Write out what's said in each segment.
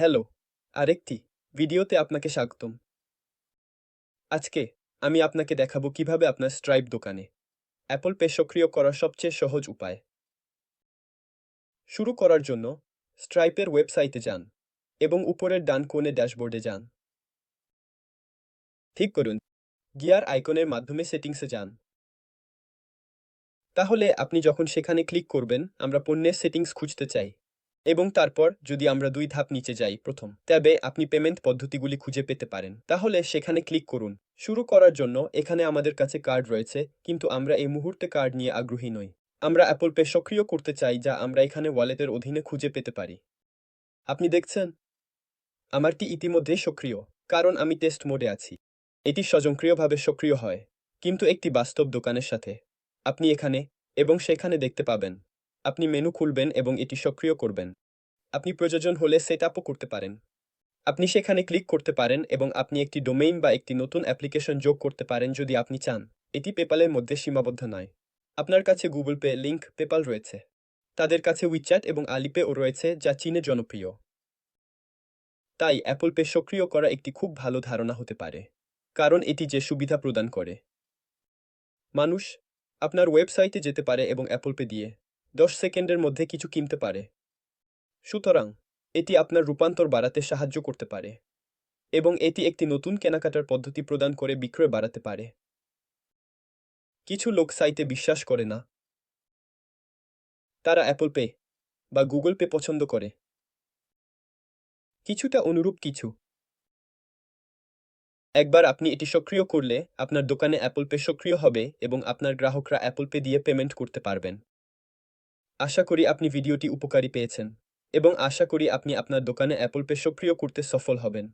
Hello, আরেকটি ভিডিওতে আপনাকে স্বাগতম। আজকে আমি আপনাকে দেখাবো কীভাবে আপনার স্ট্রাইপ দোকানে অ্যাপল পে সক্রিয় করার সবচেয়ে সহজ উপায়। শুরু করার জন্য স্ট্রাইপের ওয়েবসাইটে যান এবং উপরের ডান কোণে ড্যাশবোর্ডে যান। ঠিক করুন, গিয়ার আইকনের মাধ্যমে সেটিংসে যান। তাহলে আপনি যখন সেখানে ক্লিক করবেন, আমরা পণ্যের সেটিংস খুঁজতে চাই। এবং তারপর যদি আমরা দুই ধাপ নিচে যাই প্রথম তবে আপনি পেমেন্ট পদ্ধতিগুলি খুঁজে পেতে পারেন। তাহলে সেখানে ক্লিক করুন। শুরু করার জন্য এখানে আমাদের কাছে কার্ড রয়েছে, কিন্তু আমরা এই মুহূর্তে কার্ড নিয়ে আগ্রহী নই। আমরা অ্যাপল পে সক্রিয় করতে চাই যা আমরা এখানে ওয়ালেটের অধীনে খুঁজে পেতে পারি। আপনি দেখছেন? আমারটি ইতিমধ্যেই সক্রিয়, কারণ আমি টেস্ট মোডে আছি। এটি স্বয়ংক্রিয়ভাবে সক্রিয় হয়, কিন্তু একটি বাস্তব দোকানের সাথে। আপনি এখানে এবং সেখানে দেখতে পাবেন। আপনি মেনু খুলবেন এবং এটি সক্রিয় করবেন। আপনি প্রয়োজন হলে সেট আপও করতে পারেন। আপনি সেখানে ক্লিক করতে পারেন এবং আপনি একটি ডোমেইন বা একটি নতুন অ্যাপ্লিকেশন যোগ করতে পারেন যদি আপনি চান। এটি পেপালের মধ্যে সীমাবদ্ধ নয়। আপনার কাছে গুগল পে লিঙ্ক পেপাল রয়েছে। তাদের কাছে উইচ্যাট এবং আলিপেও রয়েছে, যা চীনে জনপ্রিয়। তাই অ্যাপল পে সক্রিয় করা একটি খুব ভালো ধারণা হতে পারে, কারণ এটি যে সুবিধা প্রদান করে। মানুষ আপনার ওয়েবসাইটে যেতে পারে এবং অ্যাপল পে দিয়ে দশ সেকেন্ডের মধ্যে কিছু কিনতে পারে। সুতরাং এটি আপনার রূপান্তর বাড়াতে সাহায্য করতে পারে এবং এটি একটি নতুন কেনাকাটার পদ্ধতি প্রদান করে বিক্রয় বাড়াতে পারে। কিছু লোক সাইটে বিশ্বাস করে না। তারা অ্যাপল পে বা গুগল পে পছন্দ করে। কিছুটা অনুরূপ কিছু। একবার আপনি এটি সক্রিয় করলে আপনার দোকানে অ্যাপল পে সক্রিয় হবে এবং আপনার গ্রাহকরা অ্যাপল পে দিয়ে পেমেন্ট করতে পারবেন। আশা করি আপনি ভিডিওটি উপকারী পেয়েছেন। এবং আশা করি আপনি আপনার দোকানে অ্যাপল পে সক্রিয় করতে সফল হবেন।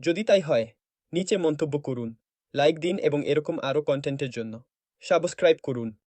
যদি তাই হয়, নিচে মন্তব্য করুন, লাইক দিন এবং এরকম আরও কন্টেন্টের জন্য। সাবস্ক্রাইব করুন।